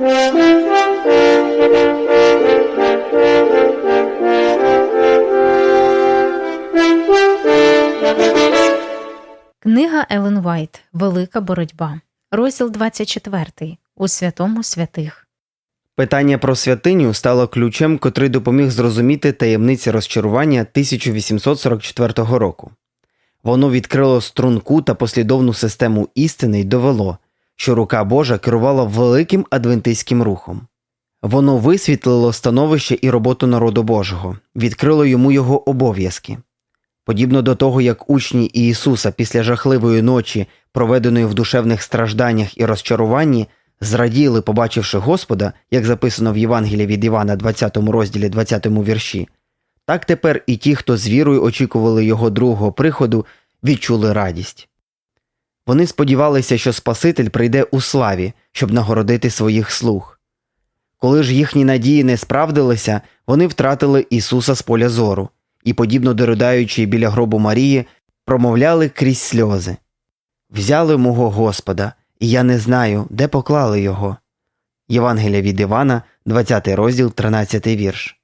Книга Елен Вайт Велика боротьба. Розділ 24. У святому святих. Питання про святиню стало ключем, котрий допоміг зрозуміти таємниці розчарування 1844 року. Воно відкрило струнку та послідовну систему істини й довело, що рука Божа керувала великим адвентистським рухом. Воно висвітлило становище і роботу народу Божого, відкрило йому його обов'язки. Подібно до того, як учні Ісуса після жахливої ночі, проведеної в душевних стражданнях і розчаруванні, зраділи, побачивши Господа, як записано в Євангелії від Івана, 20 розділі, 20 вірші, так тепер і ті, хто з вірою очікували його другого приходу, відчули радість. Вони сподівалися, що Спаситель прийде у славі, щоб нагородити своїх слуг. Коли ж їхні надії не справдилися, вони втратили Ісуса з поля зору і, подібно до ридаючої біля гробу Марії, промовляли крізь сльози Взяли мого Господа, і я не знаю, де поклали його. Євангелія від Івана, 20 розділ, 13 вірш.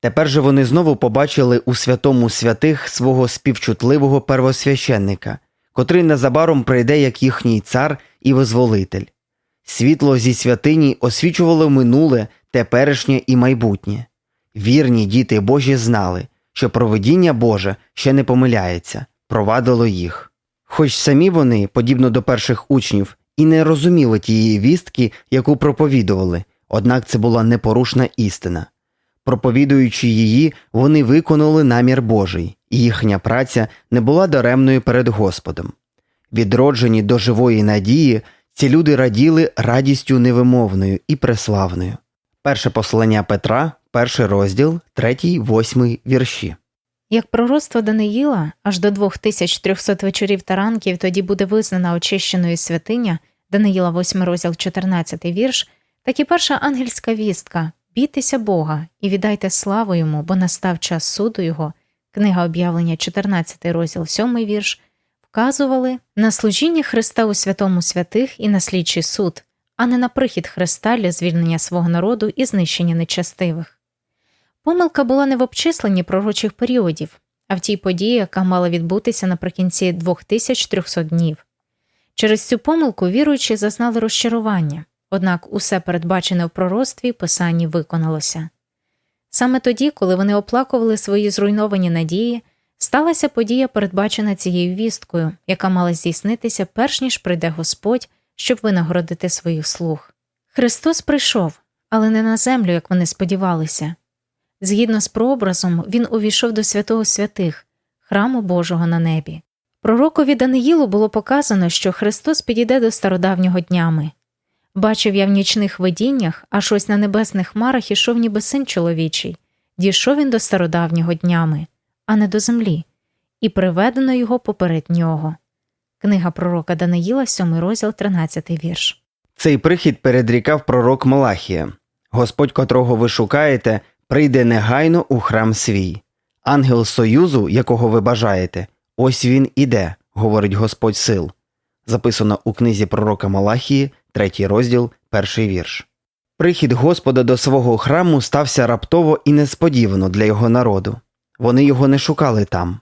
Тепер же вони знову побачили у святому святих свого співчутливого первосвященника, котрий незабаром прийде як їхній цар і визволитель. Світло зі святині освічувало минуле, теперішнє і майбутнє. Вірні діти Божі знали, що провидіння Боже ще не помиляється, провадило їх. Хоч самі вони, подібно до перших учнів, і не розуміли тієї вістки, яку проповідували, однак це була непорушна істина. Проповідуючи її, вони виконали намір Божий, і їхня праця не була даремною перед Господом. Відроджені до живої надії, ці люди раділи радістю невимовною і преславною. Перше послання Петра, перший розділ, третій, восьмий вірші. Як пророцтво Даниїла, аж до 2300 вечорів та ранків тоді буде визнана очищеною святиня, Даниїла 8 розділ 14 вірш, так і перша ангельська вістка Бійтеся Бога і віддайте славу йому, бо настав час суду його, книга об'явлення 14 розділ 7 вірш, вказували на служіння Христа у святому святих і на слідчий суд, а не на прихід Христа для звільнення свого народу і знищення нечастивих. Помилка була не в обчисленні пророчих періодів, а в тій події, яка мала відбутися наприкінці 2300 днів. Через цю помилку віруючі зазнали розчарування, однак усе передбачене в пророцтві писанні виконалося. Саме тоді, коли вони оплакували свої зруйновані надії, сталася подія, передбачена цією вісткою, яка мала здійснитися перш ніж прийде Господь, щоб винагородити своїх слуг. Христос прийшов, але не на землю, як вони сподівалися. Згідно з прообразом, він увійшов до святого святих, храму Божого на небі. Пророкові Даниїлу було показано, що Христос підійде до стародавнього днями. Бачив я в нічних видіннях, аж ось на небесних хмарах ішов ніби син чоловічий, дійшов він до стародавнього днями, а не до землі, і приведено його поперед нього. Книга пророка Даниїла, 7 розділ, 13 вірш. Цей прихід передрікав пророк Малахія. Господь, котрого ви шукаєте, прийде негайно у храм свій. Ангел Союзу, якого ви бажаєте, ось він іде, говорить Господь сил. Записано у книзі пророка Малахії, третій розділ, перший вірш. Прихід Господа до свого храму стався раптово і несподівано для його народу. Вони його не шукали там.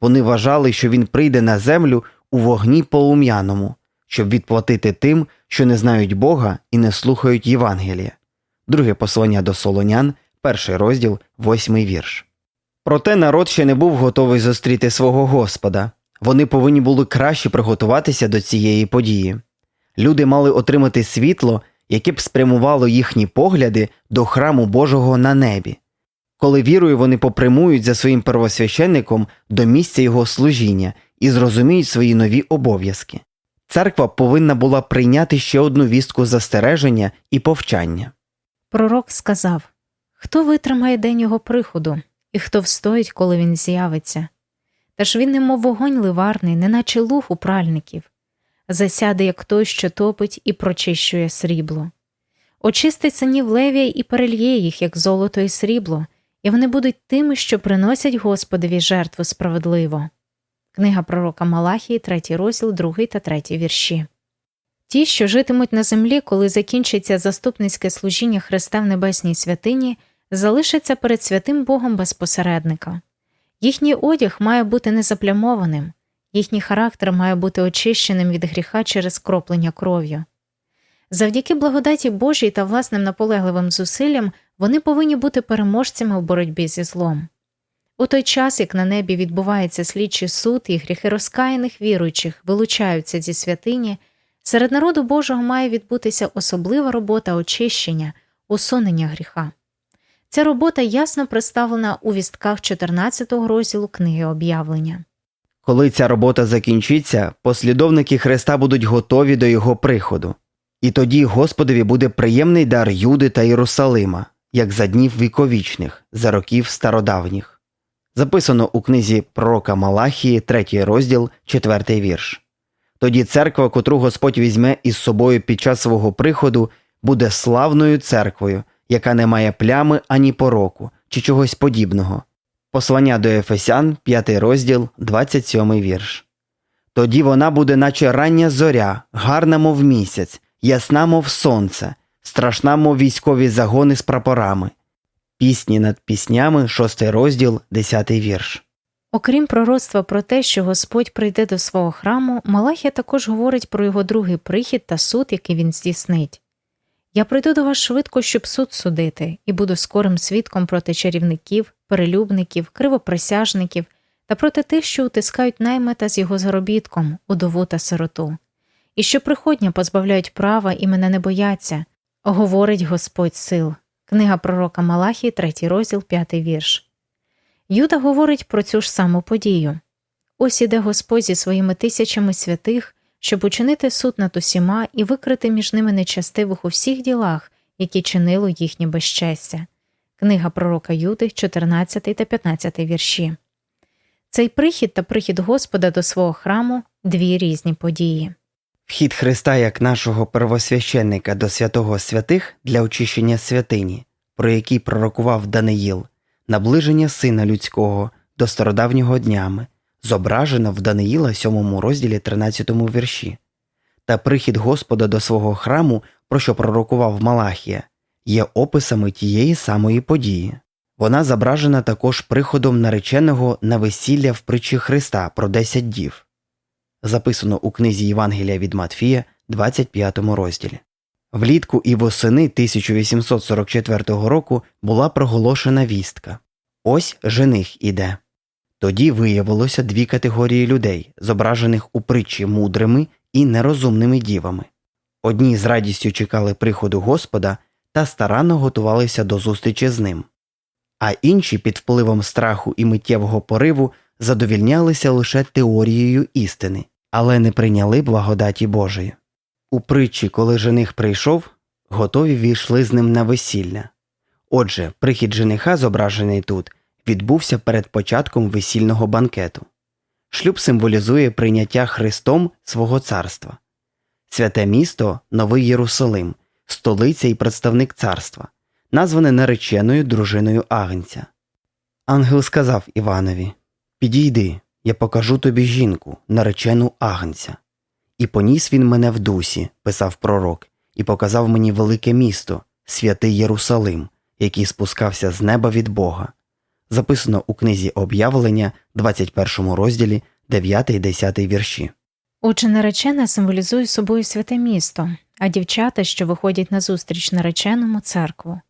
Вони вважали, що він прийде на землю у вогні полум'яному, щоб відплатити тим, що не знають Бога і не слухають Євангелія. Друге послання до Солонян, перший розділ, восьмий вірш. Проте народ ще не був готовий зустріти свого Господа. Вони повинні були краще приготуватися до цієї події. Люди мали отримати світло, яке б спрямувало їхні погляди до храму Божого на небі. Коли вірою вони попрямують за своїм первосвященником до місця його служіння і зрозуміють свої нові обов'язки. Церква повинна була прийняти ще одну вістку застереження і повчання. Пророк сказав Хто витримає день його приходу, і хто встоїть, коли він з'явиться? Та ж він, немов вогонь ливарний, неначе луг у пральників, засяде, як той, що топить і прочищує срібло. Очистить синів левія і перельє їх, як золото і срібло, і вони будуть тими, що приносять Господові жертву справедливо. Книга пророка Малахії, 3 розділ, 2 та 3 вірші. Ті, що житимуть на землі, коли закінчиться заступницьке служіння Христа в небесній святині, залишаться перед святим Богом без посередника. Їхній одяг має бути незаплямованим, їхній характер має бути очищеним від гріха через кроплення кров'ю. Завдяки благодаті Божій та власним наполегливим зусиллям вони повинні бути переможцями в боротьбі зі злом. У той час, як на небі відбувається слідчий суд і гріхи розкаяних віруючих вилучаються зі святині, серед народу Божого має відбутися особлива робота очищення, усунення гріха. Ця робота ясно представлена у вістках 14 розділу книги об'явлення. Коли ця робота закінчиться, послідовники Христа будуть готові до його приходу. І тоді Господові буде приємний дар Юди та Єрусалима, як за днів віковічних, за років стародавніх. Записано у книзі пророка Малахії, 3 розділ, 4 вірш. Тоді церква, котру Господь візьме із собою під час свого приходу, буде славною церквою, яка не має плями ані пороку чи чогось подібного. Послання до Ефесян, 5 розділ, 27 вірш. Тоді вона буде, наче рання зоря, гарна, мов місяць, ясна, мов сонце, страшна, мов військові загони з прапорами. Пісні над піснями, 6 розділ, 10 вірш. Окрім пророцтва про те, що Господь прийде до свого храму, Малахія також говорить про його другий прихід та суд, який він здійснить. Я прийду до вас швидко, щоб суд судити, і буду скорим свідком проти чарівників, перелюбників, кривоприсяжників та проти тих, що утискають наймета з його заробітком, удову та сироту, і що приходня позбавляють права і мене не бояться, говорить Господь сил. Книга пророка Малахії, 3 розділ, 5 вірш. Юда говорить про цю ж саму подію. Ось іде Господь зі своїми тисячами святих, щоб учинити суд над усіма і викрити між ними нечастивих у всіх ділах, які чинило їхнє безчестя. Книга пророка Юди, 14 та 15 вірші. Цей прихід та прихід Господа до свого храму дві різні події. Вхід Христа як нашого первосвященника до святого святих для очищення святині, про який пророкував Даниїл, наближення Сина Людського до стародавнього днями, зображено в Даниїла 7 розділі 13 вірші, та прихід Господа до свого храму, про що пророкував Малахія, є описами тієї самої події. Вона зображена також приходом нареченого на весілля в притчі Христа про 10 дів записано у книзі Євангелія від Матфія, 25 розділі. Влітку і восени 1844 року була проголошена вістка Ось жених іде. Тоді виявилося дві категорії людей, зображених у притчі мудрими і нерозумними дівами. Одні з радістю чекали приходу Господа та старанно готувалися до зустрічі з ним, а інші під впливом страху і миттєвого пориву задовільнялися лише теорією істини, але не прийняли благодаті Божої. У притчі, коли жених прийшов, готові війшли з ним на весілля. Отже, прихід жениха, зображений тут, відбувся перед початком весільного банкету. Шлюб символізує прийняття Христом свого царства. Святе місто Новий Єрусалим, столиця і представник царства, назване нареченою дружиною Агнця. Ангел сказав Іванові Підійди, я покажу тобі жінку, наречену Агнця. І поніс він мене в дусі, писав пророк, і показав мені велике місто, святий Єрусалим, який спускався з неба від Бога. Записано у книзі об'явлення, 21 розділі, 9 і 10 вірші. Отже, наречена символізує собою святе місто, а дівчата, що виходять на зустріч нареченому церкву.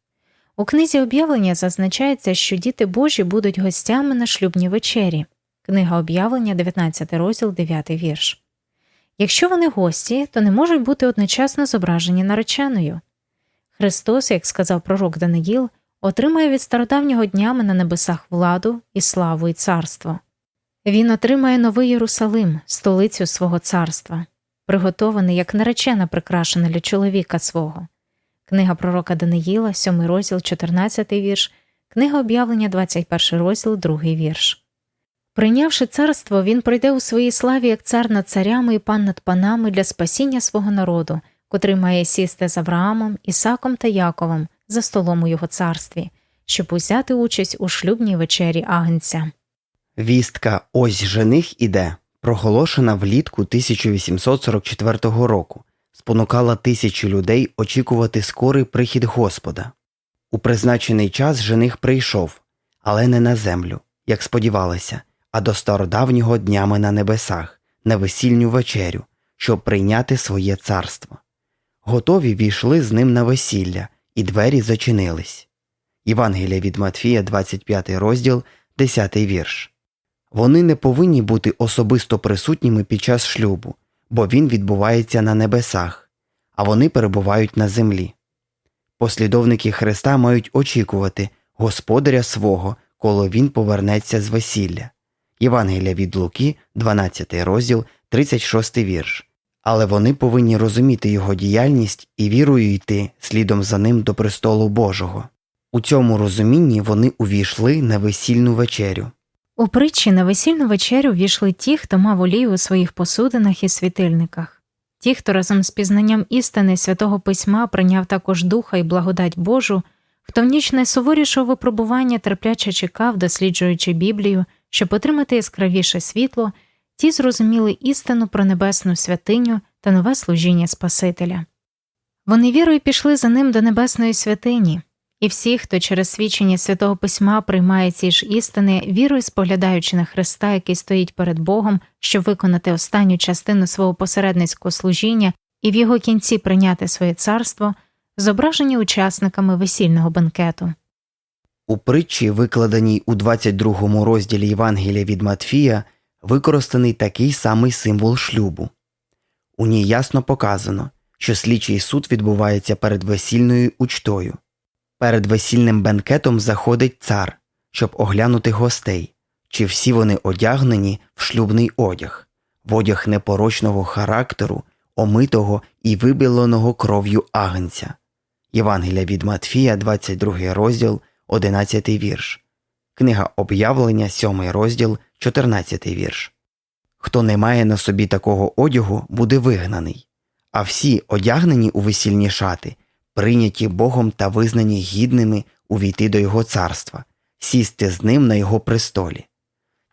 У книзі об'явлення зазначається, що діти Божі будуть гостями на шлюбній вечері. Книга об'явлення, 19 розділ, 9 вірш. Якщо вони гості, то не можуть бути одночасно зображені нареченою. Христос, як сказав пророк Даниїл, отримає від стародавнього днями на небесах владу і славу і царство. Він отримає новий Єрусалим, столицю свого царства, приготований як наречена прикрашена для чоловіка свого. Книга пророка Даниїла, 7 розділ, 14 вірш, книга об'явлення, 21 розділ, 2 вірш. Прийнявши царство, він прийде у своїй славі як цар над царями і пан над панами для спасіння свого народу, котрий має сісти з Авраамом, Ісаком та Яковом за столом у його царстві, щоб узяти участь у шлюбній вечері Агнця. Вістка Ось жених іде проголошена влітку 1844 року, спонукала тисячі людей очікувати скорий прихід Господа. У призначений час жених прийшов, але не на землю, як сподівалися, а до стародавнього днями на небесах, на весільню вечерю, щоб прийняти своє царство. Готові війшли з ним на весілля, і двері зачинились. Євангелія від Матфія, 25 розділ, 10 вірш. Вони не повинні бути особисто присутніми під час шлюбу, бо він відбувається на небесах, а вони перебувають на землі. Послідовники Христа мають очікувати Господаря свого, коли він повернеться з весілля. Євангелія від Луки, 12 розділ, 36 вірш. Але вони повинні розуміти його діяльність і вірою йти слідом за ним до престолу Божого. У цьому розумінні вони увійшли на весільну вечерю. У притчі на весільну вечерю війшли ті, хто мав олію у своїх посудинах і світильниках, ті, хто разом з пізнанням істини святого письма прийняв також духа і благодать Божу, хто в ніч найсуворішого випробування терпляче чекав, досліджуючи Біблію, щоб отримати яскравіше світло, ті зрозуміли істину про небесну святиню та нове служіння Спасителя. Вони вірою пішли за ним до небесної святині, і всі, хто через свідчення святого письма приймає ці ж істини, вірою споглядаючи на Христа, який стоїть перед Богом, щоб виконати останню частину свого посередницького служіння і в його кінці прийняти своє царство, зображені учасниками весільного бенкету. У притчі, викладеній у 22 розділі Євангелія від Матфія, використаний такий самий символ шлюбу. У ній ясно показано, що слідчий суд відбувається перед весільною учтою. Перед весільним бенкетом заходить цар, щоб оглянути гостей, чи всі вони одягнені в шлюбний одяг, в одяг непорочного характеру, омитого і вибіленого кров'ю агнця. Євангелія від Матфія, 22 розділ, 11 вірш. Книга об'явлення, 7 розділ, 14 вірш. Хто не має на собі такого одягу, буде вигнаний, а всі одягнені у весільні шати, прийняті Богом та визнані гідними увійти до Його царства, сісти з ним на Його престолі.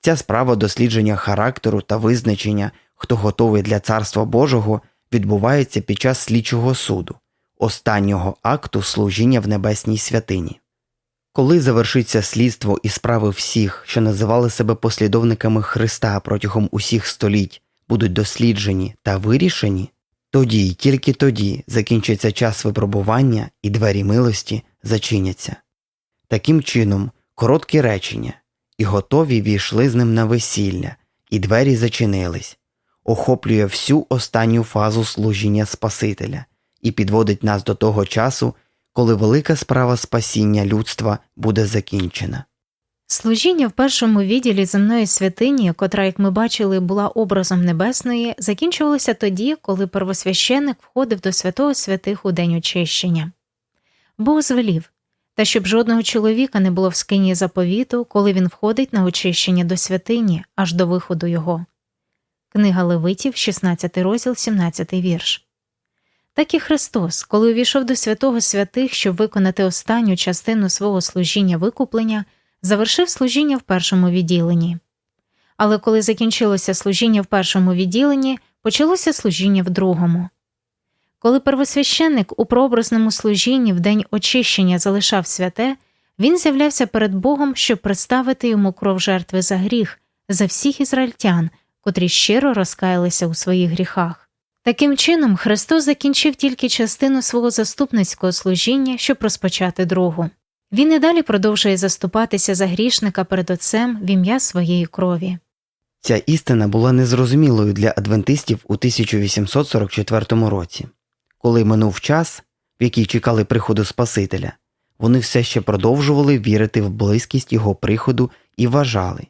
Ця справа дослідження характеру та визначення, хто готовий для царства Божого, відбувається під час слідчого суду, останнього акту служіння в небесній святині. Коли завершиться слідство і справи всіх, що називали себе послідовниками Христа протягом усіх століть, будуть досліджені та вирішені, тоді й тільки тоді закінчиться час випробування і двері милості зачиняться. Таким чином, короткі речення і готові війшли з ним на весілля, і двері зачинились, охоплює всю останню фазу служіння Спасителя і підводить нас до того часу, коли велика справа спасіння людства буде закінчена. Служіння в першому відділі земної святині, котра, як ми бачили, була образом небесної, закінчувалося тоді, коли первосвященник входив до святого святих у день очищення. Бог звелів, та щоб жодного чоловіка не було в скині заповіту, коли він входить на очищення до святині аж до виходу його. Книга Левитів, 16 розділ, 17 вірш. Так і Христос, коли увійшов до святого святих, щоб виконати останню частину свого служіння викуплення, завершив служіння в першому відділенні. Але коли закінчилося служіння в першому відділенні, почалося служіння в другому. Коли первосвященник у прообразному служінні в день очищення залишав святе, він з'являвся перед Богом, щоб представити йому кров жертви за гріх, за всіх ізраїльтян, котрі щиро розкаялися у своїх гріхах. Таким чином, Христос закінчив тільки частину свого заступницького служіння, щоб розпочати другу. Він і далі продовжує заступатися за грішника перед Отцем в ім'я своєї крові. Ця істина була незрозумілою для адвентистів у 1844 році. Коли минув час, в який чекали приходу Спасителя, вони все ще продовжували вірити в близькість його приходу і вважали,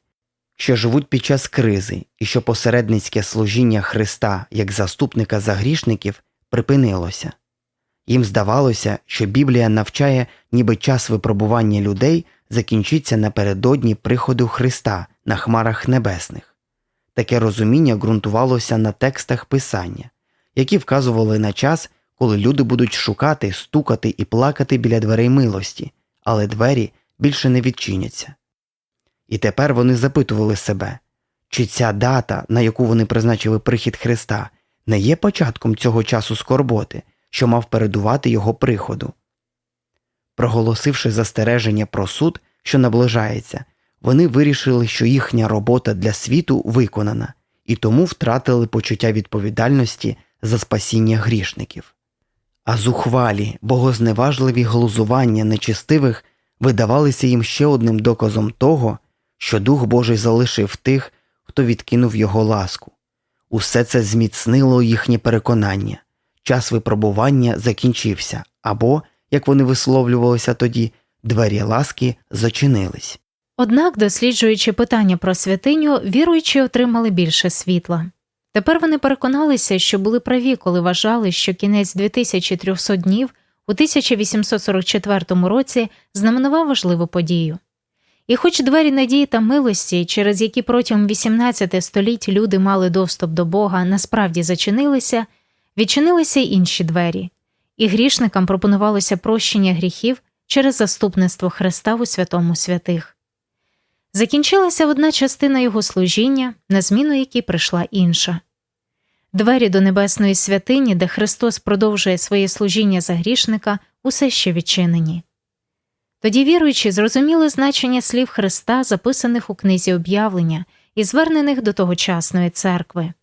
що живуть під час кризи і що посередницьке служіння Христа як заступника за грішників припинилося. Їм здавалося, що Біблія навчає, ніби час випробування людей закінчиться напередодні приходу Христа на хмарах небесних. Таке розуміння ґрунтувалося на текстах Писання, які вказували на час, коли люди будуть шукати, стукати і плакати біля дверей милості, але двері більше не відчиняться. І тепер вони запитували себе, чи ця дата, на яку вони призначили прихід Христа, не є початком цього часу скорботи, що мав передувати його приходу. Проголосивши застереження про суд, що наближається, вони вирішили, що їхня робота для світу виконана, і тому втратили почуття відповідальності за спасіння грішників. А зухвалі, богозневажливі глузування нечистивих видавалися їм ще одним доказом того, що Дух Божий залишив тих, хто відкинув його ласку. Усе це зміцнило їхнє переконання. Час випробування закінчився, або, як вони висловлювалися тоді, двері ласки зачинились. Однак, досліджуючи питання про святиню, віруючі отримали більше світла. Тепер вони переконалися, що були праві, коли вважали, що кінець 2300 днів у 1844 році знаменував важливу подію. І хоч двері надії та милості, через які протягом 18 століть люди мали доступ до Бога, насправді зачинилися, відчинилися й інші двері, і грішникам пропонувалося прощення гріхів через заступництво Христа у святому святих. Закінчилася одна частина його служіння, на зміну якій прийшла інша. Двері до небесної святині, де Христос продовжує своє служіння за грішника, усе ще відчинені. Тоді віруючі зрозуміли значення слів Христа, записаних у книзі об'явлення і звернених до тогочасної церкви.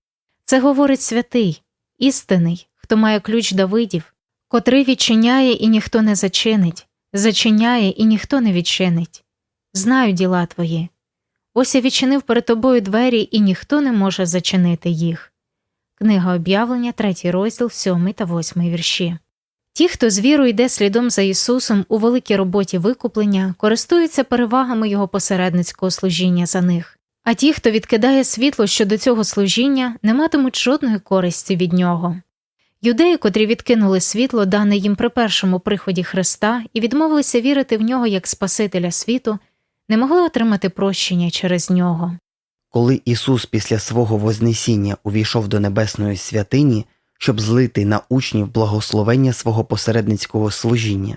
Це говорить святий, істинний, хто має ключ Давидів, котрий відчиняє і ніхто не зачинить, зачиняє і ніхто не відчинить. Знаю діла твої. Ось я відчинив перед тобою двері, і ніхто не може зачинити їх. Книга об'явлення, 3 розділ, 7 та 8 вірші. Ті, хто з вірою йде слідом за Ісусом у великій роботі викуплення, користуються перевагами Його посередницького служіння за них, а ті, хто відкидає світло щодо цього служіння, не матимуть жодної користі від нього. Юдеї, котрі відкинули світло, дане їм при першому приході Христа, і відмовилися вірити в нього як Спасителя світу, не могли отримати прощення через нього. Коли Ісус після свого Вознесіння увійшов до небесної святині, щоб злити на учнів благословення свого посередницького служіння,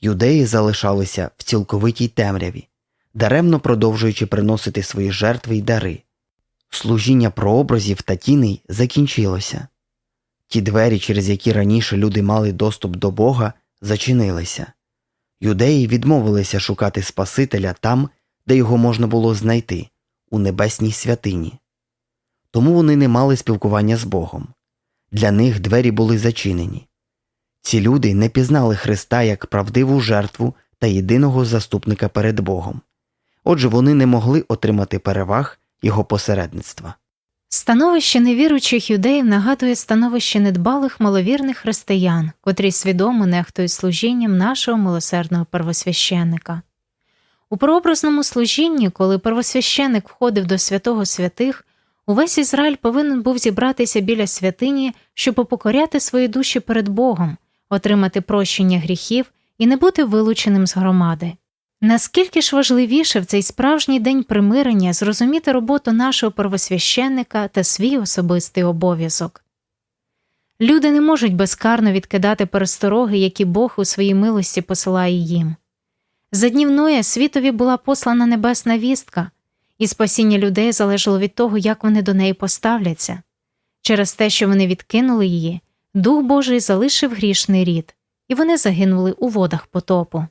юдеї залишалися в цілковитій темряві, даремно продовжуючи приносити свої жертви й дари. Служіння прообразів та тіней закінчилося. Ті двері, через які раніше люди мали доступ до Бога, зачинилися. Юдеї відмовилися шукати Спасителя там, де його можна було знайти, у небесній святині. Тому вони не мали спілкування з Богом. Для них двері були зачинені. Ці люди не пізнали Христа як правдиву жертву та єдиного заступника перед Богом. Отже, вони не могли отримати переваг Його посередництва. Становище невіруючих юдеїв нагадує становище недбалих маловірних християн, котрі свідомо нехтують служінням нашого милосердного первосвященника. У прообразному служінні, коли первосвященик входив до святого святих, увесь Ізраїль повинен був зібратися біля святині, щоб упокоряти свої душі перед Богом, отримати прощення гріхів і не бути вилученим з громади. Наскільки ж важливіше в цей справжній день примирення зрозуміти роботу нашого первосвященника та свій особистий обов'язок? Люди не можуть безкарно відкидати перестороги, які Бог у своїй милості посилає їм. За днів Ноя світові була послана небесна вістка, і спасіння людей залежало від того, як вони до неї поставляться. Через те, що вони відкинули її, Дух Божий залишив грішний рід, і вони загинули у водах потопу.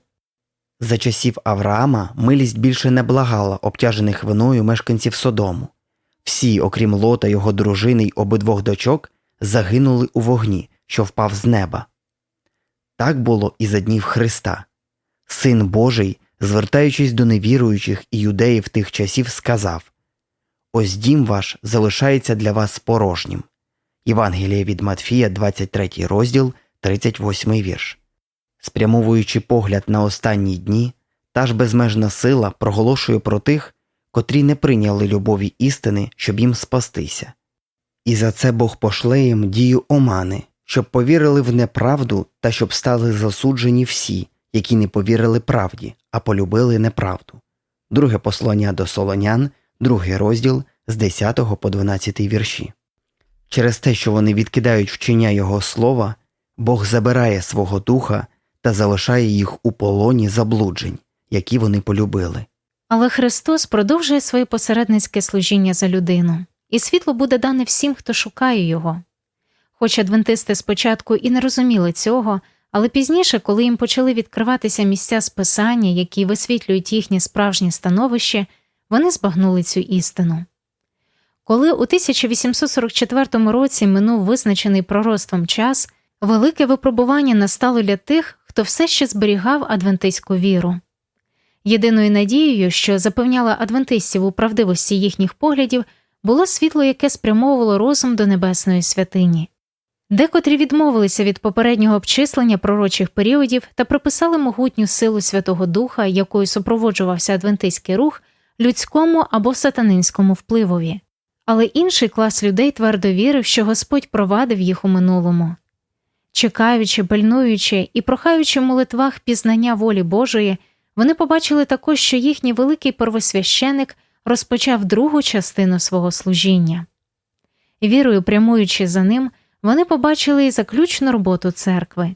За часів Авраама милість більше не благала обтяжених виною мешканців Содому. Всі, окрім Лота, його дружини й обидвох дочок, загинули у вогні, що впав з неба. Так було і за днів Христа. Син Божий, звертаючись до невіруючих і юдеїв тих часів, сказав Ось дім ваш залишається для вас порожнім. Євангеліє від Матфія, 23 розділ, 38 вірш. Спрямовуючи погляд на останні дні, та ж безмежна сила проголошує про тих, котрі не прийняли любові істини, щоб їм спастися. І за це Бог пошле їм дію омани, щоб повірили в неправду та щоб стали засуджені всі, які не повірили правді, а полюбили неправду. Друге послання до Солонян, другий розділ з 10 по 12 вірші. Через те, що вони відкидають вчення Його слова, Бог забирає свого духа та залишає їх у полоні заблуджень, які вони полюбили. Але Христос продовжує своє посередницьке служіння за людину, і світло буде дане всім, хто шукає його. Хоч адвентисти спочатку і не розуміли цього, але пізніше, коли їм почали відкриватися місця списання, які висвітлюють їхнє справжнє становище, вони збагнули цю істину. Коли у 1844 році минув визначений пророцтвом час, велике випробування настало для тих, хто все ще зберігав адвентистську віру. Єдиною надією, що запевняла адвентистів у правдивості їхніх поглядів, було світло, яке спрямовувало розум до небесної святині. Декотрі відмовилися від попереднього обчислення пророчих періодів та приписали могутню силу Святого Духа, якою супроводжувався адвентистський рух, людському або сатанинському впливові. Але інший клас людей твердо вірив, що Господь провадив їх у минулому. Чекаючи, пильнуючи і прохаючи в молитвах пізнання волі Божої, вони побачили також, що їхній великий первосвященик розпочав другу частину свого служіння. Вірою, прямуючи за ним, вони побачили і заключну роботу церкви.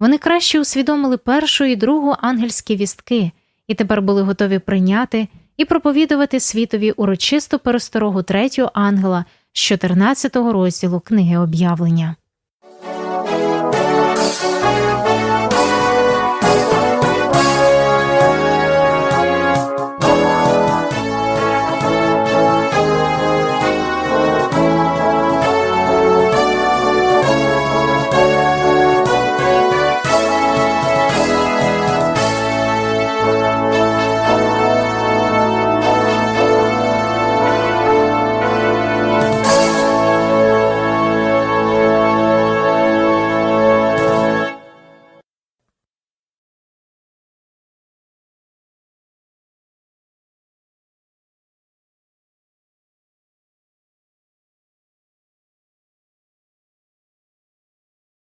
Вони краще усвідомили першу і другу ангельські вістки і тепер були готові прийняти і проповідувати світові урочисту пересторогу третього ангела з 14 розділу книги об'явлення.